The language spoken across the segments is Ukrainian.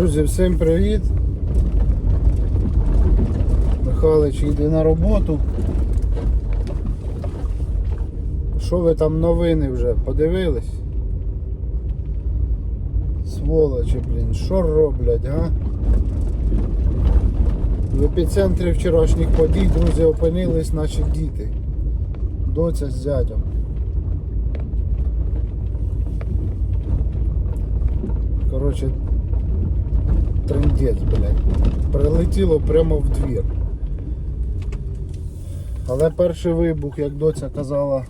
Друзі, всім привіт. Михайлович йде на роботу. Що ви там новини вже подивились? Сволочі, блін, що роблять, га? В епіцентрі вчорашніх подій, друзі, опинились наші діти. Доця з дядем. Коротше, трендець, блядь. Прилетіло прямо в двір. Але перший вибух, як доця казала,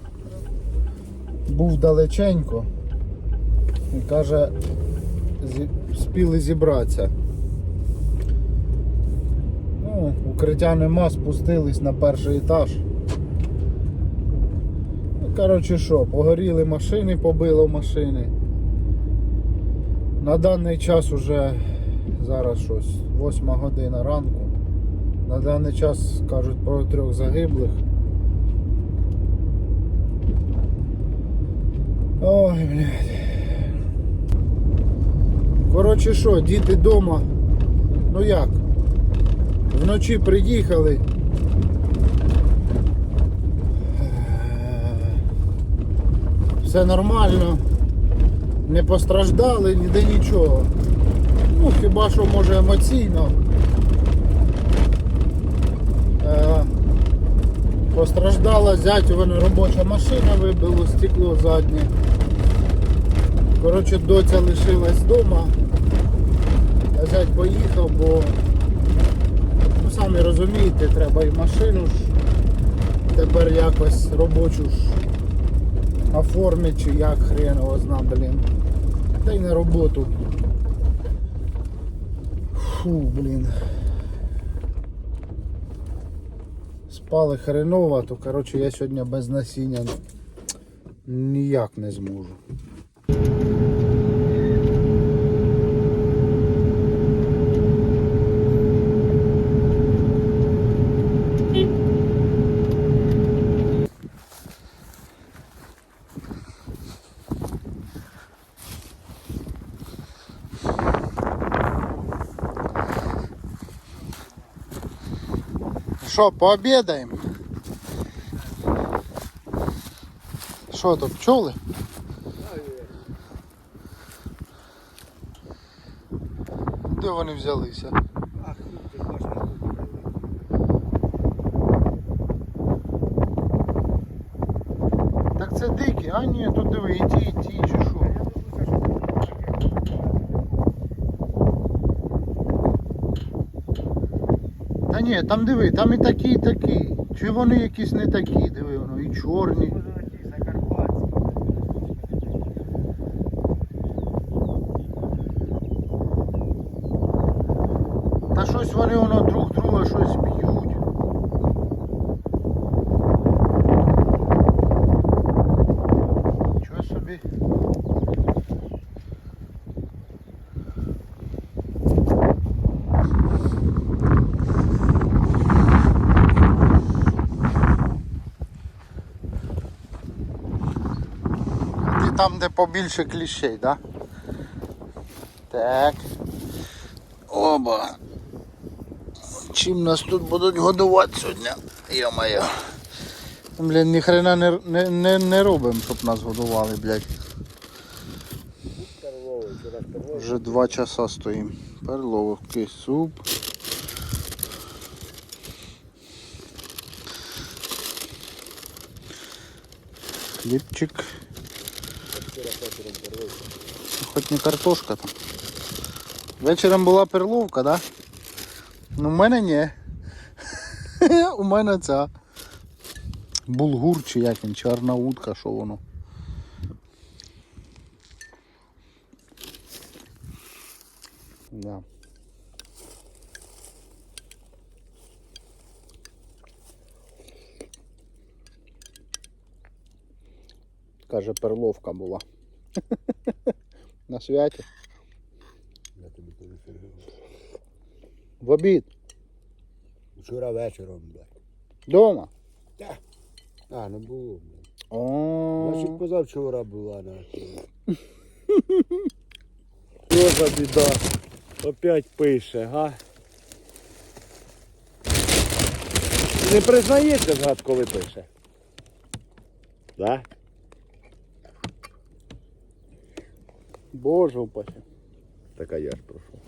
був далеченько. І каже, спіли зібратися. Ну, укриття нема, спустились на перший етаж. Ну, коротше що, погоріли машини, побило машини. На даний час уже зараз щось 8 година ранку. На даний час кажуть про трьох загиблих. Ой, блядь. Коротше що, діти вдома. Ну як? Вночі приїхали. Все нормально. Не постраждали, ніде нічого. Ну, хіба що може емоційно. Е, постраждала зятювана робоча машина, вибило стекло заднє. Коротше, доця лишилась вдома, а зять поїхав, бо ну, самі розумієте, треба і машину ж тепер якось робочу ж оформити, чи як хрен його зна, блін. Та й на роботу. Фу, блін. Спали хреново, то коротше я сьогодні без насіння ніяк не зможу. Що, пообідаємо? Що тут, пчоли? Де вони взялися? Так це дикі, а ні, тут диви, і ті, і ті, чи що? Та ні, там диви, там і такі, і такі. Чи вони якісь не такі, диви, воно і чорні. Та щось вони воно друг друга щось б'ють. Чого собі? Ти там, де побільше кліщей, да? Так. Оба. Чим нас тут будуть годувати сьогодні? Йо-моє. Блін, ні хрена не, не, не, не робимо, щоб нас годували, блядь. Вже два часа стоїмо. Перловки, суп. Хлібчик. Хоч не картошка там. Вечором була перловка, да? Ну в мене ні. У мене ця. Булгур чи як він, чорна утка, що воно. Да. Каже, перловка була. На святі. Я тобі телефоную. В обід. Вчора вечором, блядь. Дома. А, не було, блядь. О, Значить, позавчора була на що за біда. Опять пише, га? Не признається ж гад, коли пише. Да? Боже упаси. Так а я ж прошу.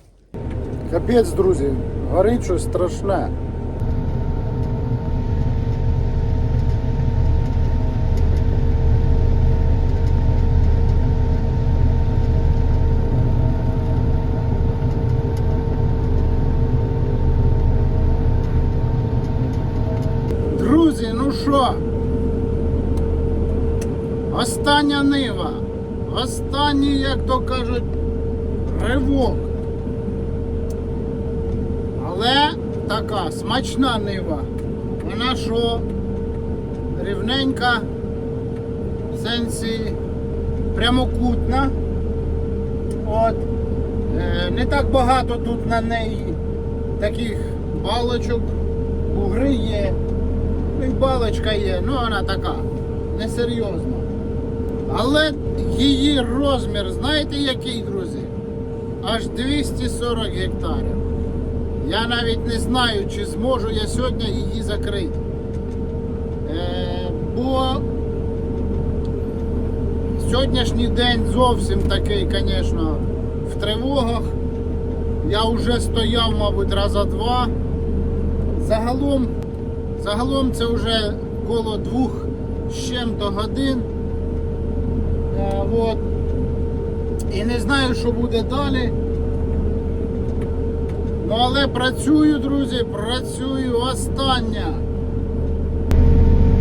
Капець, друзі, горить щось страшне. Друзі, ну що? Остання нива. Останній, як то кажуть, ривок. Але така смачна нива. Вона що рівненька, в сенсі прямокутна. От. Е, не так багато тут на неї таких балочок. Бугри є. Ну і балочка є, ну вона така, несерйозна. Але її розмір, знаєте який, друзі? Аж 240 гектарів. Я навіть не знаю, чи зможу я сьогодні її закрити. Е, бо сьогоднішній день зовсім такий, звісно, в тривогах. Я вже стояв, мабуть, раза два. Загалом, загалом це вже коло двох з чим-то годин. От. І не знаю, що буде далі. Ну але працюю, друзі, працюю остання.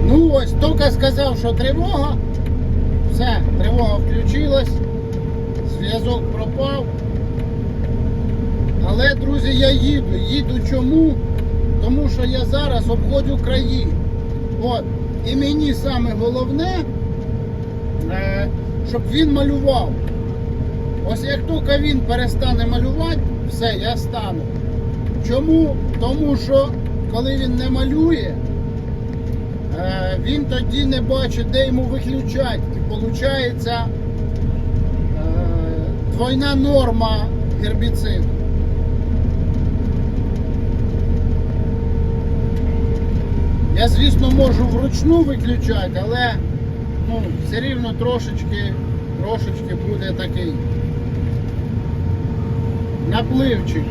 Ну ось, тільки сказав, що тривога. Все, тривога включилась, зв'язок пропав. Але, друзі, я їду. Їду чому? Тому що я зараз обходжу краї. От. І мені саме головне, е, щоб він малював. Ось як тільки він перестане малювати, все, я стану. Чому? Тому що коли він не малює, е, він тоді не бачить, де йому виключати. І виходить е, двойна норма гербіциду. Я, звісно, можу вручну виключати, але ну, все рівно трошечки, трошечки буде такий напливчик.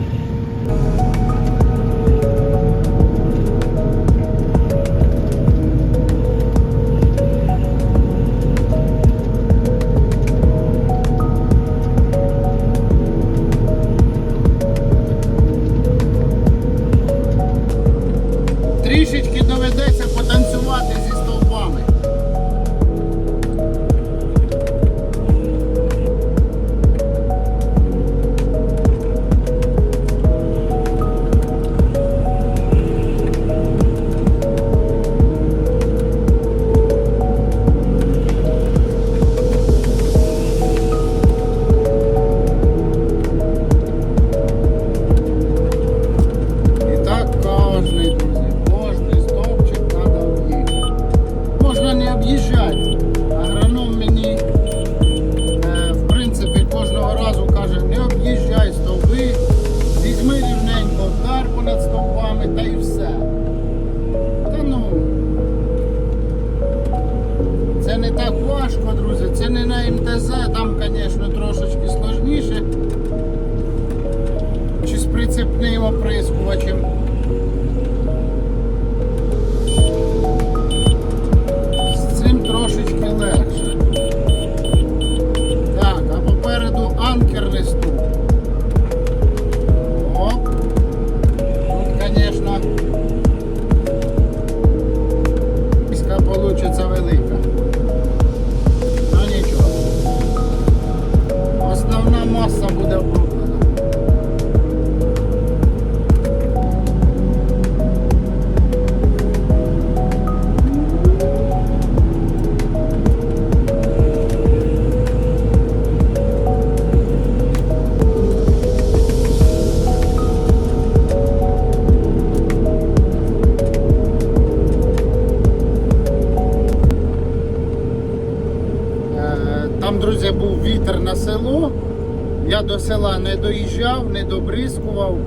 Села не доїжджав, не добризкував,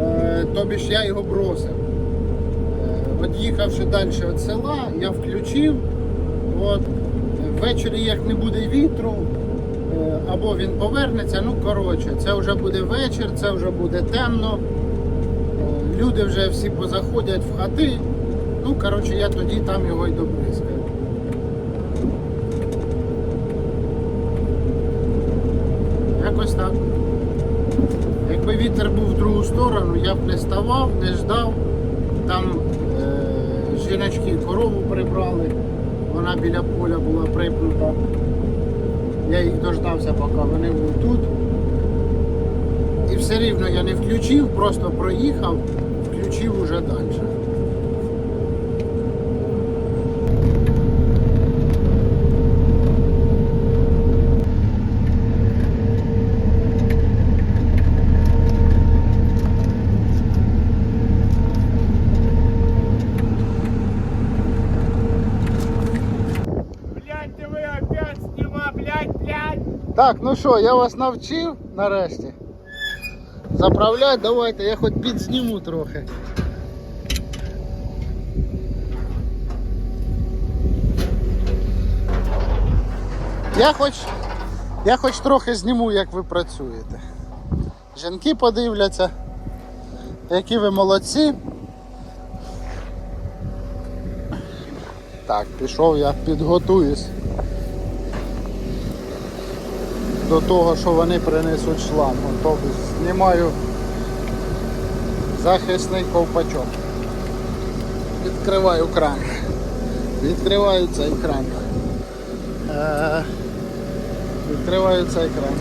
е, тобі ж я його бросив. Е, От їхавши далі від села, я включив. От, ввечері як не буде вітру, е, або він повернеться, ну коротше, це вже буде вечір, це вже буде темно. Люди вже всі позаходять в хати. Ну, коротше, я тоді там його й добризкаю. Якось так. Якби вітер був в другу сторону, я б не ставав, не ждав. Там е, жіночки корову прибрали, вона біля поля була припнута. Я їх дождався, поки вони були тут. І все рівно я не включив, просто проїхав, включив уже далі. Блядь, ти ви опять сніма, блядь, блядь. Так, ну що, я вас навчив нарешті. Заправляти давайте, я хоч підзніму трохи. Я хоч, я хоч трохи зніму, як ви працюєте. Жінки подивляться, які ви молодці. Так, пішов я підготуюсь до того, що вони принесуть. От, Тобто знімаю захисний ковпачок. Відкриваю кран. Відкриваю цей кран. Е, Відкриваю цей кран.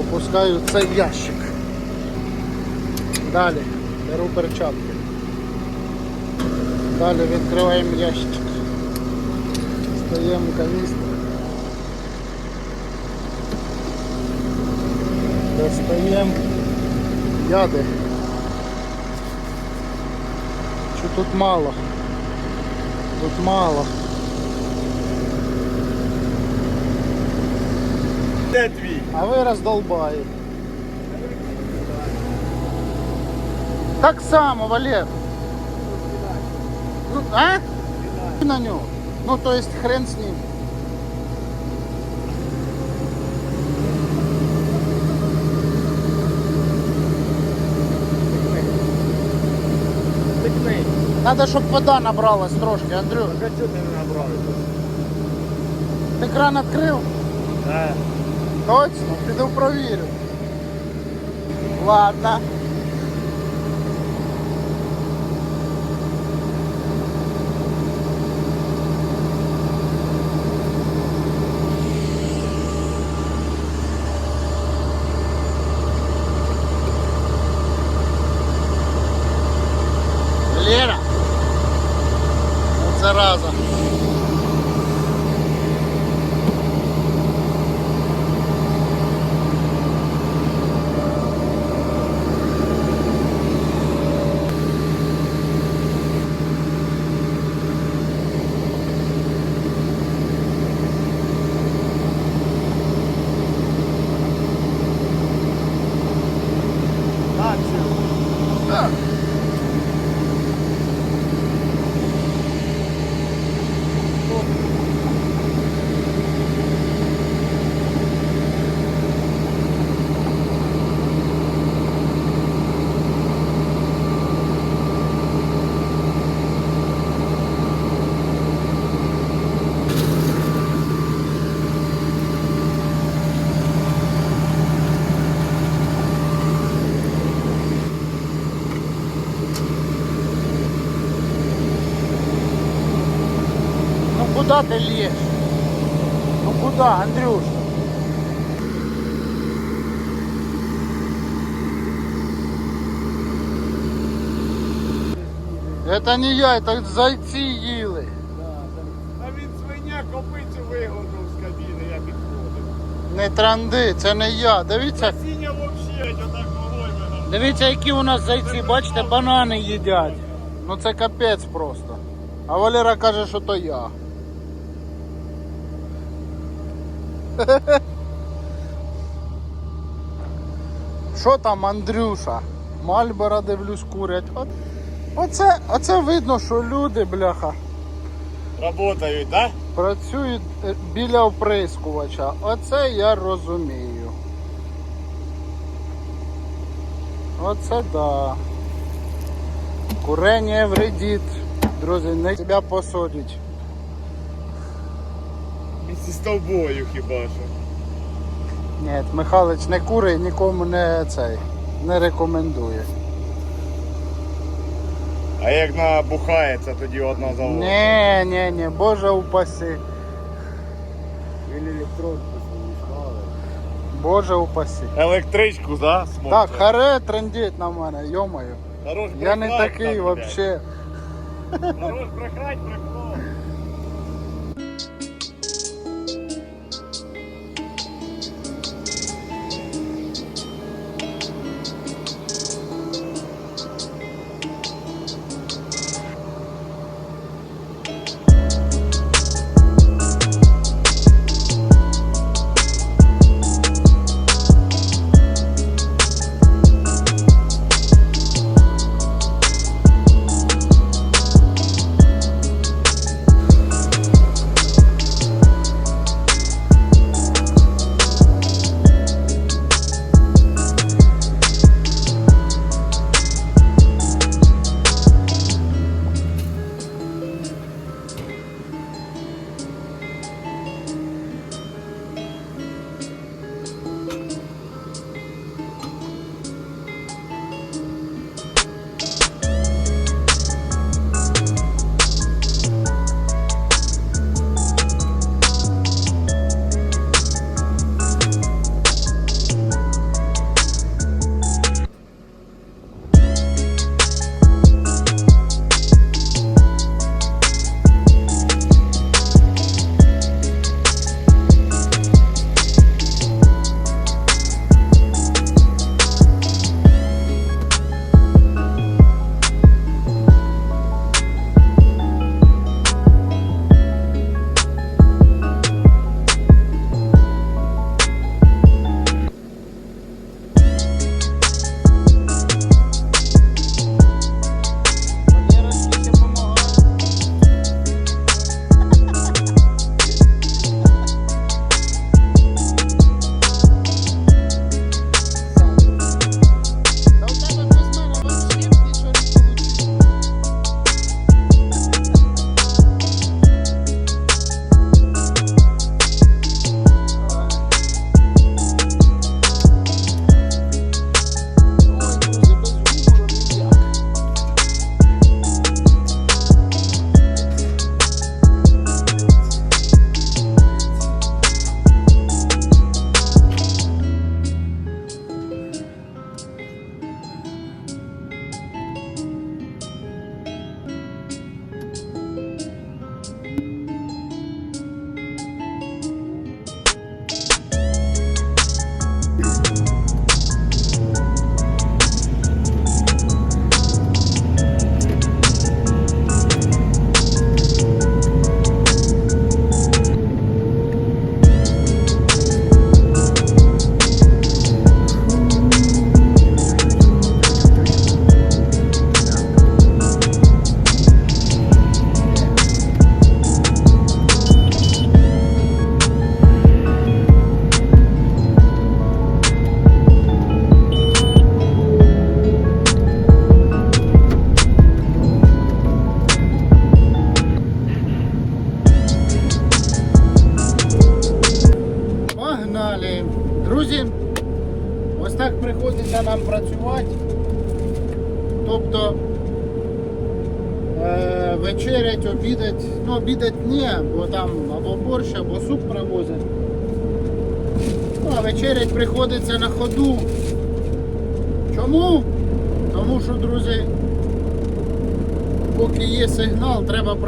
Опускаю цей ящик. Далі беру перчатки. Далі відкриваємо ящик. Стаємо каністру. Достаємо яди. Що тут мало? Тут мало. Де твій? А ви роздолбаєте. Так само, Валер. Ну, а? На нього. Ну, то есть хрен з ним. Надо, щоб вода набралась трошки, Андрюх. А чого ти не набрав? Ти кран відкрив? Так. Точно, піду провірю. Ладно. Лера. Це разом. Ну куда ты лезешь? Ну куда, Андрюша? Это не я, это зайці їли. А він свиня копицю вигодив з кабіни, я підходив. Не транди, це не я. Дивіться, Сіня взагалі, отак головою вигодив. дивіться, які у нас зайці, бачите, банани їдять. Ну це капець просто. А Валера каже, що то я. Що там, Андрюша? Мальбера дивлюсь, курять. От, оце, оце видно, що люди, бляха, Работають, да? працюють е, біля оприскувача. Оце я розумію. Оце да. Курення вредить. Друзі, не тебе посадять. Місці з тобою хіба що. Ні, Михайлович не курить, нікому не цей не рекомендує. А як набухається, тоді одна за одною. Ні, ні, ні, Боже упаси. Він електронку свою. Боже упаси. Електричку, да? Смотри. Так, харе трендіть на мене, йомаю. Хорош Я не такий вообще. Хорош брехать, брехло.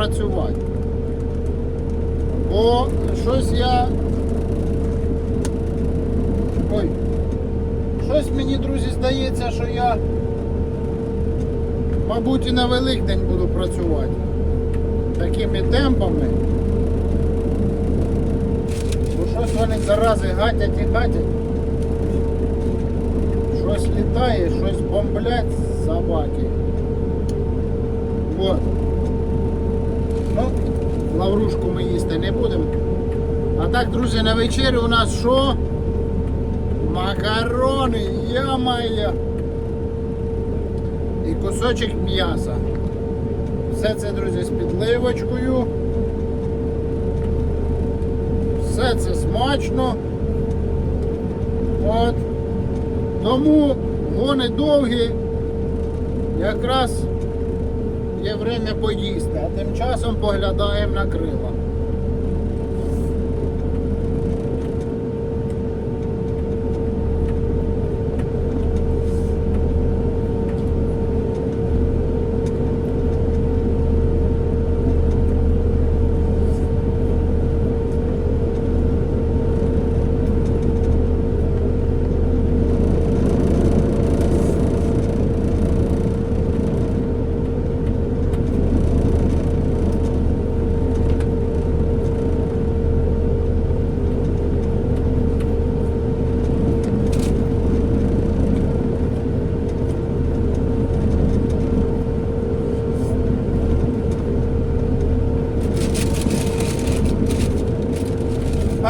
Працювати. Бо щось я Ой. Щось мені, друзі, здається, що я, мабуть, і на Великдень буду працювати. Такими темпами. Бо щось вони зарази гатять і гатять. Щось літає, щось бомблять собаки. Вот. Лаврушку ми їсти не будемо. А так, друзі, на вечерю у нас що? Макарони, я-моє. І кусочок м'яса. Все це, друзі, з підливочкою. Все це смачно. От. Тому гони довгі. Якраз є время поїсти, а тим часом поглядаємо на крила.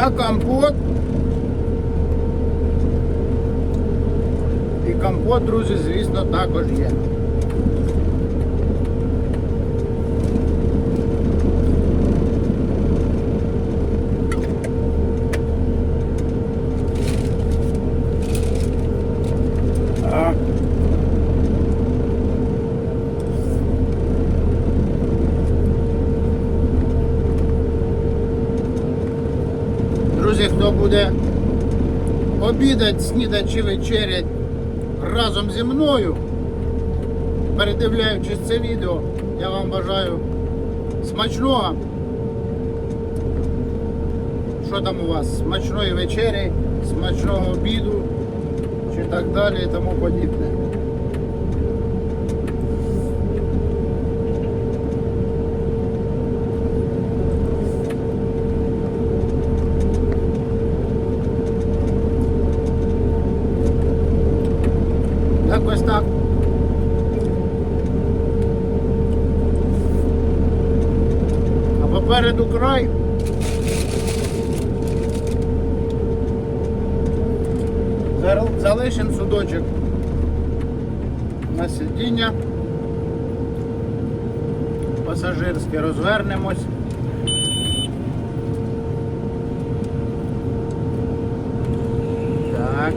А компот. І компот, друзі, звісно, також є. А. Друзі, хто буде снідати чи вечерять разом зі мною, передивляючись це відео, я вам бажаю смачного. Що там у вас? Смачної вечері, смачного обіду чи так далі і тому подібне. Якось так. А край. Залишен судочок на сидіння. Пасажирське розвернемось. Так.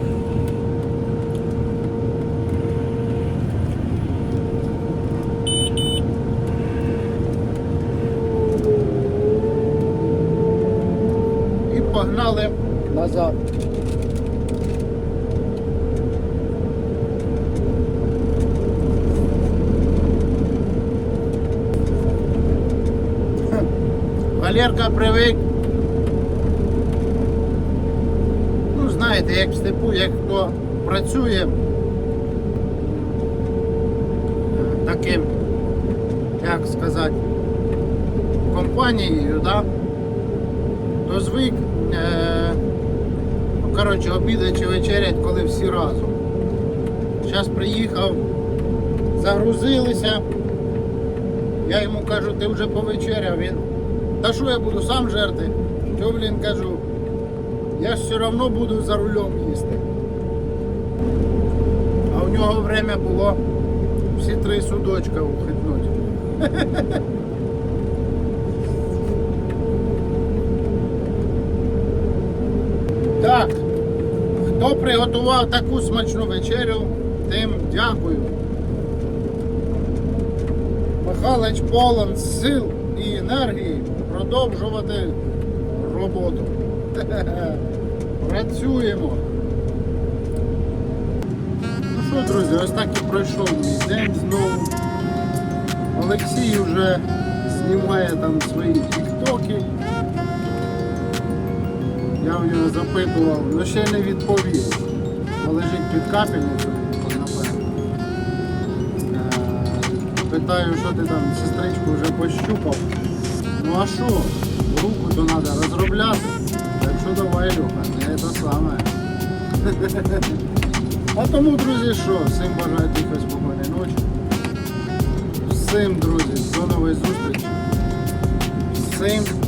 і погнали назад. Хм. Валерка привик. Ну, знаєте, як в степу, як хто працює таким, як сказати, компанією, да? то звик, е, ну, коротше, обідати чи вечерять, коли всі разом. Зараз приїхав, загрузилися. Я йому кажу, ти вже повечеряв. Він. Та що я буду сам жерти? Що, блін, кажу, я ж все одно буду за рулем їсти. А у нього время було всі три судочка ухитнути. Так, хто приготував таку смачну вечерю, тим дякую. Михайлович полон сил і енергії продовжувати роботу. Працюємо. Ну що, друзі, ось так і пройшов мій день знову. Олексій вже знімає там свої тіктоки. Я в нього запитував, але ще не відповів. Лежить під капельницею. Е, Питаю, що ти там, сестричку вже пощупав. Ну а що? Руку то треба розробляти. Так що давай, Люха, не це саме. А тому, друзі, що, всім бажаю тихої спокійної ночі. Всім, друзі, до нової зустрічі. Всім